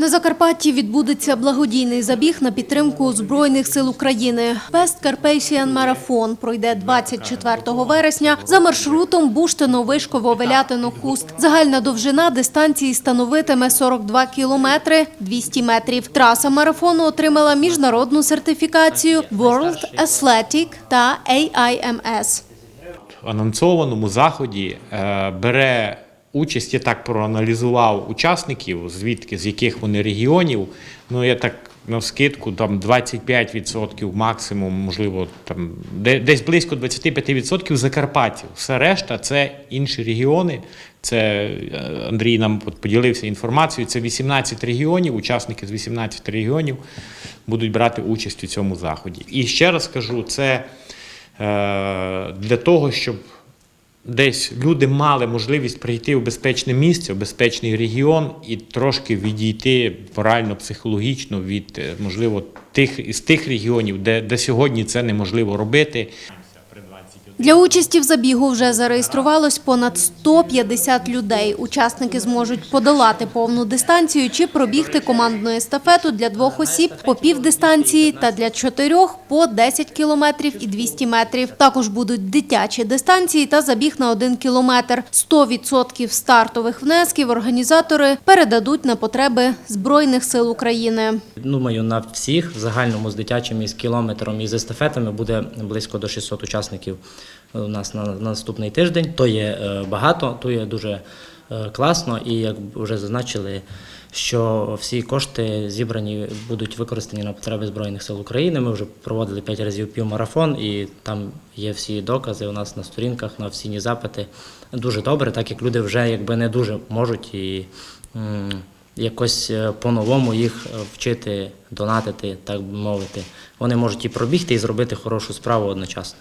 На Закарпатті відбудеться благодійний забіг на підтримку Збройних сил України. West Carpathian Marathon пройде 24 вересня за маршрутом Буштино-Вишково велятино хуст Загальна довжина дистанції становитиме 42 кілометри 200 метрів. Траса марафону отримала міжнародну сертифікацію World Athletic та AIMS. анонсованому заході е, бере участь, я так проаналізував учасників, звідки з яких вони регіонів. Ну я так навскидку, там 25% максимум, можливо, там де- десь близько 25% Закарпаттів. Все решта це інші регіони. Це е, Андрій нам поділився інформацією. Це 18 регіонів, учасники з 18 регіонів будуть брати участь у цьому заході. І ще раз кажу, це е, для того, щоб десь люди мали можливість прийти в безпечне місце, в безпечний регіон і трошки відійти морально-психологічно від, е, можливо, тих із тих регіонів, де, де сьогодні це неможливо робити. Для участі в забігу вже зареєструвалось понад 150 людей. Учасники зможуть подолати повну дистанцію чи пробігти командну естафету для двох осіб по півдистанції та для чотирьох по 10 кілометрів і 200 метрів. Також будуть дитячі дистанції та забіг на 1 кілометр. 100% стартових внесків організатори передадуть на потреби Збройних сил України. Думаю, на всіх в загальному з дитячим і з кілометром і з естафетами буде близько до 600 учасників у нас на, на наступний тиждень. То є е, багато, то є дуже е, класно, і як вже зазначили, що всі кошти зібрані будуть використані на потреби Збройних сил України. Ми вже проводили 5 разів півмарафон, і там є всі докази у нас на сторінках, на офіційні запити. Дуже добре, так як люди вже якби не дуже можуть і. якось е, по-новому їх вчити донатити, так би мовити. Вони можуть і пробігти, і зробити хорошу справу одночасно.